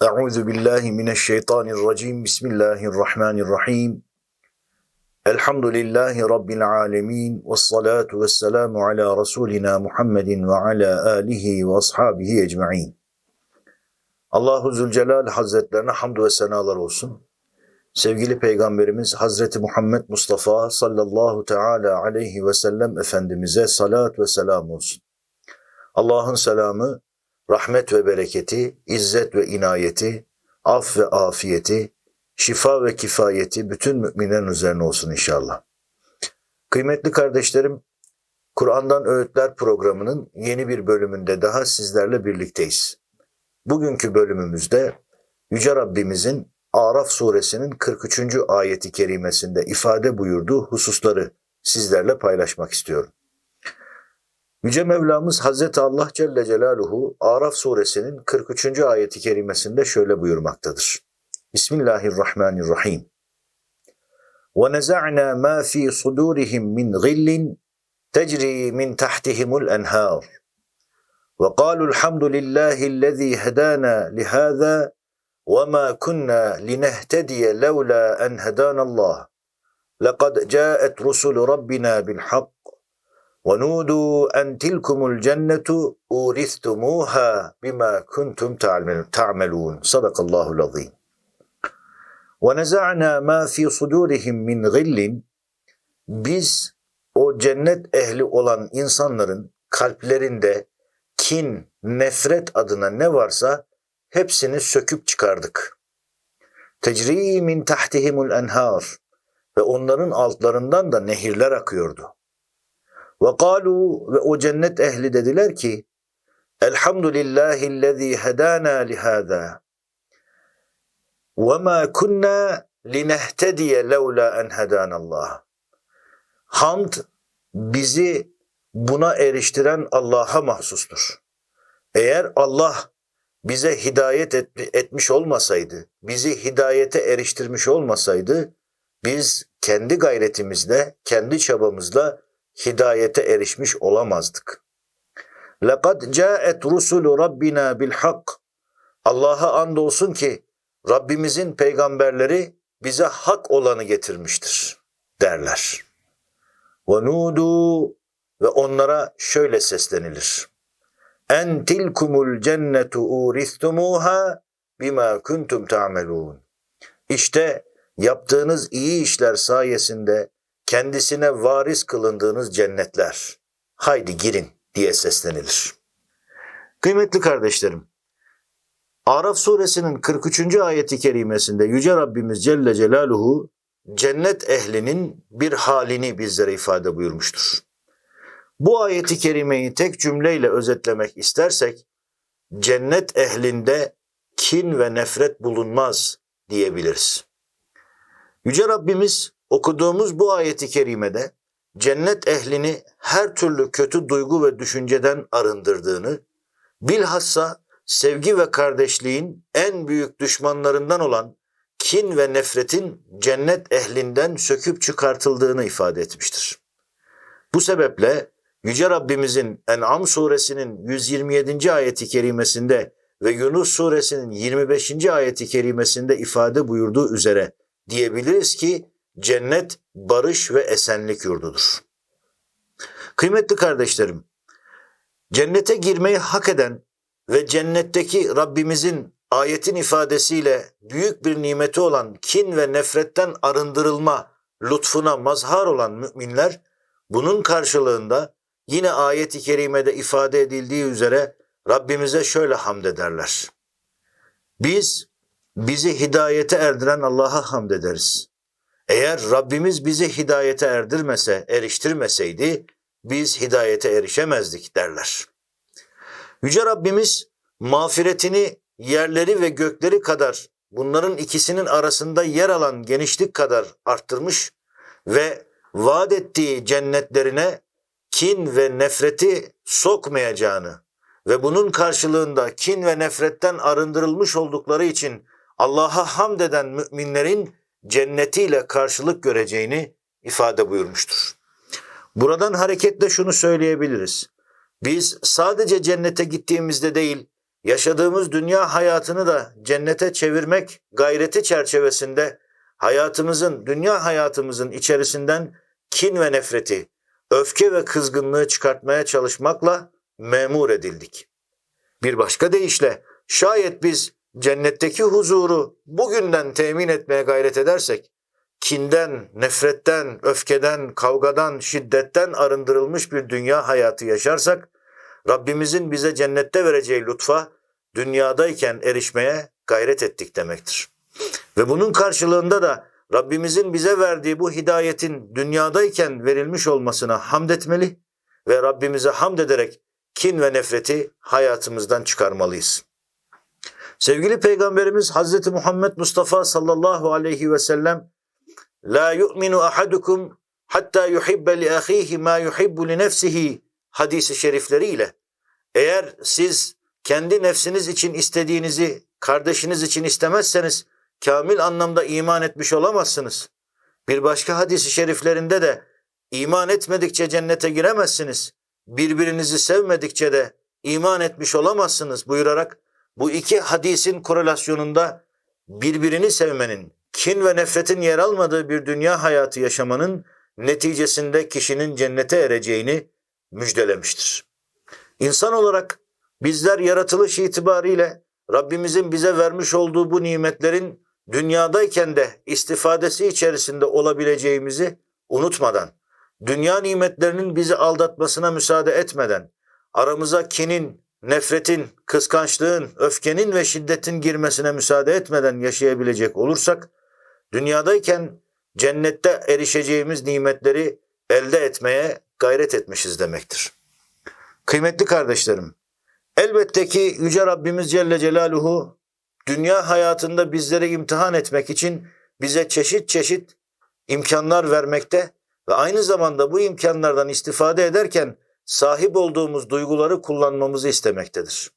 Euzu billahi mineşşeytanirracim. Bismillahirrahmanirrahim. Elhamdülillahi rabbil alamin ve salatu vesselamu ala rasulina Muhammedin ve ala alihi ve ashabihi ecmaîn. Allahu Zülcelal Hazretlerine hamd ve senalar olsun. Sevgili Peygamberimiz Hazreti Muhammed Mustafa sallallahu teala aleyhi ve sellem Efendimiz'e salat ve selam olsun. Allah'ın selamı, rahmet ve bereketi, izzet ve inayeti, af ve afiyeti, şifa ve kifayeti bütün müminlerin üzerine olsun inşallah. Kıymetli kardeşlerim, Kur'an'dan Öğütler programının yeni bir bölümünde daha sizlerle birlikteyiz. Bugünkü bölümümüzde Yüce Rabbimizin Araf suresinin 43. ayeti kerimesinde ifade buyurduğu hususları sizlerle paylaşmak istiyorum. Yüce Mevlamız Hazreti Allah Celle Celaluhu Araf suresinin 43. ayeti kerimesinde şöyle buyurmaktadır. Bismillahirrahmanirrahim. وَنَزَعْنَا مَا ف۪ي صُدُورِهِمْ مِنْ غِلٍّ تَجْرِي مِنْ تَحْتِهِمُ الْأَنْهَارُ وَقَالُوا الْحَمْدُ لِلّٰهِ الَّذ۪ي هَدَانَا لِهَذَا وَمَا كُنَّا لِنَهْتَدِيَ لَوْلَا أَنْ هَدَانَ اللّٰهِ لَقَدْ جَاءَتْ رُسُلُ رَبِّنَا بِالْحَقِّ وَنُودُوا أَنْ تِلْكُمُ الْجَنَّةُ اُورِثْتُمُوهَا بِمَا كُنْتُمْ تَعْمَلُونَ صدق الله العظيم وَنَزَعْنَا مَا فِي صُدُورِهِمْ مِنْ غِلٍّ Biz o cennet ehli olan insanların kalplerinde kin, nefret adına ne varsa hepsini söküp çıkardık. Tecri min tahtihimul enhar ve onların altlarından da nehirler akıyordu. Ve kalu ve o cennet ehli dediler ki Elhamdülillahillezî hedâna lihâzâ ve mâ kunnâ linehtediye levlâ en hedânallâh. Hamd bizi buna eriştiren Allah'a mahsustur. Eğer Allah bize hidayet et, etmiş olmasaydı, bizi hidayete eriştirmiş olmasaydı, biz kendi gayretimizle, kendi çabamızla hidayete erişmiş olamazdık. لَقَدْ جَاءَتْ رُسُلُ رَبِّنَا بِالْحَقِّ Allah'a andolsun ki Rabbimizin peygamberleri bize hak olanı getirmiştir derler. وَنُودُوا ve onlara şöyle seslenilir. En tilkumul cennetu uristumuha bima kuntum ta'melun. İşte yaptığınız iyi işler sayesinde kendisine varis kılındığınız cennetler. Haydi girin diye seslenilir. Kıymetli kardeşlerim, Araf suresinin 43. ayeti kerimesinde Yüce Rabbimiz Celle Celaluhu cennet ehlinin bir halini bizlere ifade buyurmuştur. Bu ayeti kerimeyi tek cümleyle özetlemek istersek, cennet ehlinde kin ve nefret bulunmaz diyebiliriz. Yüce Rabbimiz okuduğumuz bu ayeti kerimede cennet ehlini her türlü kötü duygu ve düşünceden arındırdığını, bilhassa sevgi ve kardeşliğin en büyük düşmanlarından olan kin ve nefretin cennet ehlinden söküp çıkartıldığını ifade etmiştir. Bu sebeple Yüce Rabbimizin En'am suresinin 127. ayeti kerimesinde ve Yunus suresinin 25. ayeti kerimesinde ifade buyurduğu üzere diyebiliriz ki cennet barış ve esenlik yurdudur. Kıymetli kardeşlerim, cennete girmeyi hak eden ve cennetteki Rabbimizin ayetin ifadesiyle büyük bir nimeti olan kin ve nefretten arındırılma lütfuna mazhar olan müminler bunun karşılığında yine ayeti kerimede ifade edildiği üzere Rabbimize şöyle hamd ederler. Biz bizi hidayete erdiren Allah'a hamd ederiz. Eğer Rabbimiz bizi hidayete erdirmese, eriştirmeseydi biz hidayete erişemezdik derler. Yüce Rabbimiz mağfiretini yerleri ve gökleri kadar bunların ikisinin arasında yer alan genişlik kadar arttırmış ve vaat ettiği cennetlerine kin ve nefreti sokmayacağını ve bunun karşılığında kin ve nefretten arındırılmış oldukları için Allah'a hamd eden müminlerin cennetiyle karşılık göreceğini ifade buyurmuştur. Buradan hareketle şunu söyleyebiliriz. Biz sadece cennete gittiğimizde değil, yaşadığımız dünya hayatını da cennete çevirmek gayreti çerçevesinde hayatımızın, dünya hayatımızın içerisinden kin ve nefreti, öfke ve kızgınlığı çıkartmaya çalışmakla memur edildik. Bir başka deyişle şayet biz cennetteki huzuru bugünden temin etmeye gayret edersek, kinden, nefretten, öfkeden, kavgadan, şiddetten arındırılmış bir dünya hayatı yaşarsak, Rabbimizin bize cennette vereceği lütfa dünyadayken erişmeye gayret ettik demektir. Ve bunun karşılığında da Rabbimizin bize verdiği bu hidayetin dünyadayken verilmiş olmasına hamd etmeli ve Rabbimize hamd ederek kin ve nefreti hayatımızdan çıkarmalıyız. Sevgili Peygamberimiz Hazreti Muhammed Mustafa sallallahu aleyhi ve sellem La yu'minu ahadukum hatta yuhibbe li ahihi ma yuhibbu li nefsihi hadisi şerifleriyle eğer siz kendi nefsiniz için istediğinizi kardeşiniz için istemezseniz kamil anlamda iman etmiş olamazsınız. Bir başka hadisi şeriflerinde de iman etmedikçe cennete giremezsiniz. Birbirinizi sevmedikçe de iman etmiş olamazsınız buyurarak bu iki hadisin korelasyonunda birbirini sevmenin, kin ve nefretin yer almadığı bir dünya hayatı yaşamanın neticesinde kişinin cennete ereceğini müjdelemiştir. İnsan olarak bizler yaratılış itibariyle Rabbimizin bize vermiş olduğu bu nimetlerin dünyadayken de istifadesi içerisinde olabileceğimizi unutmadan, dünya nimetlerinin bizi aldatmasına müsaade etmeden, aramıza kinin, nefretin, kıskançlığın, öfkenin ve şiddetin girmesine müsaade etmeden yaşayabilecek olursak, dünyadayken cennette erişeceğimiz nimetleri elde etmeye gayret etmişiz demektir. Kıymetli kardeşlerim, elbette ki Yüce Rabbimiz Celle Celaluhu dünya hayatında bizleri imtihan etmek için bize çeşit çeşit imkanlar vermekte ve aynı zamanda bu imkanlardan istifade ederken sahip olduğumuz duyguları kullanmamızı istemektedir.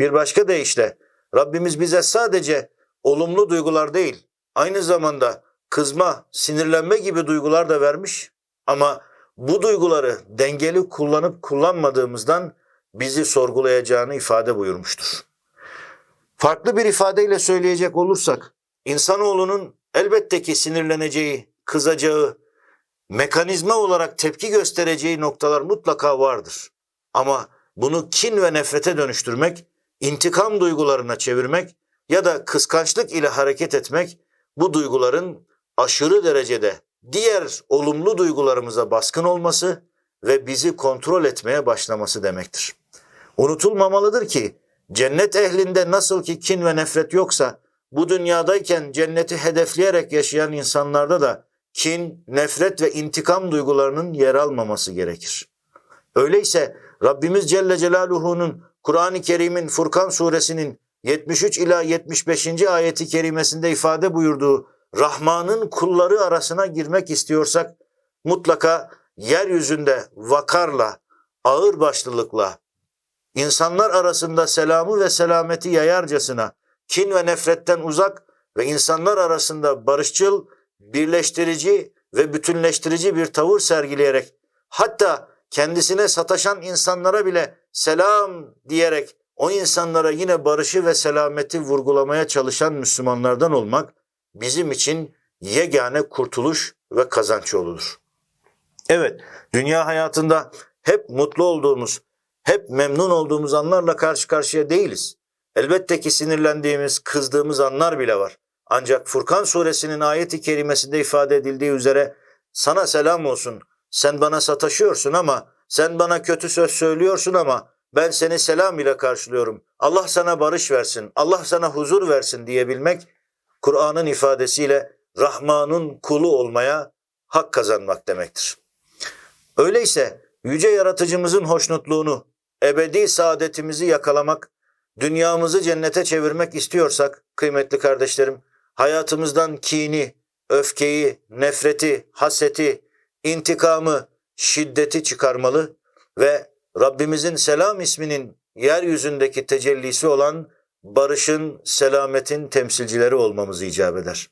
Bir başka deyişle Rabbimiz bize sadece olumlu duygular değil, aynı zamanda kızma, sinirlenme gibi duygular da vermiş ama bu duyguları dengeli kullanıp kullanmadığımızdan bizi sorgulayacağını ifade buyurmuştur. Farklı bir ifadeyle söyleyecek olursak, insanoğlunun elbette ki sinirleneceği, kızacağı, mekanizma olarak tepki göstereceği noktalar mutlaka vardır. Ama bunu kin ve nefrete dönüştürmek, intikam duygularına çevirmek ya da kıskançlık ile hareket etmek bu duyguların aşırı derecede diğer olumlu duygularımıza baskın olması ve bizi kontrol etmeye başlaması demektir. Unutulmamalıdır ki cennet ehlinde nasıl ki kin ve nefret yoksa bu dünyadayken cenneti hedefleyerek yaşayan insanlarda da kin, nefret ve intikam duygularının yer almaması gerekir. Öyleyse Rabbimiz Celle Celaluhu'nun Kur'an-ı Kerim'in Furkan suresinin 73 ila 75. ayeti kerimesinde ifade buyurduğu Rahman'ın kulları arasına girmek istiyorsak mutlaka yeryüzünde vakarla, ağır başlılıkla, insanlar arasında selamı ve selameti yayarcasına kin ve nefretten uzak ve insanlar arasında barışçıl, birleştirici ve bütünleştirici bir tavır sergileyerek hatta kendisine sataşan insanlara bile selam diyerek o insanlara yine barışı ve selameti vurgulamaya çalışan Müslümanlardan olmak bizim için yegane kurtuluş ve kazanç yoludur. Evet, dünya hayatında hep mutlu olduğumuz, hep memnun olduğumuz anlarla karşı karşıya değiliz. Elbette ki sinirlendiğimiz, kızdığımız anlar bile var. Ancak Furkan suresinin ayeti kerimesinde ifade edildiği üzere sana selam olsun. Sen bana sataşıyorsun ama sen bana kötü söz söylüyorsun ama ben seni selam ile karşılıyorum. Allah sana barış versin. Allah sana huzur versin diyebilmek Kur'an'ın ifadesiyle Rahman'ın kulu olmaya hak kazanmak demektir. Öyleyse yüce yaratıcımızın hoşnutluğunu, ebedi saadetimizi yakalamak, dünyamızı cennete çevirmek istiyorsak kıymetli kardeşlerim, hayatımızdan kini, öfkeyi, nefreti, haseti, intikamı, şiddeti çıkarmalı ve Rabbimizin selam isminin yeryüzündeki tecellisi olan barışın, selametin temsilcileri olmamız icap eder.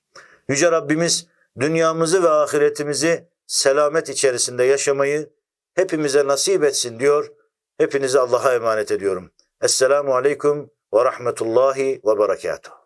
Yüce Rabbimiz dünyamızı ve ahiretimizi selamet içerisinde yaşamayı hepimize nasip etsin diyor. Hepinizi Allah'a emanet ediyorum. Esselamu Aleyküm ve rahmetullahi ve berekatuhu.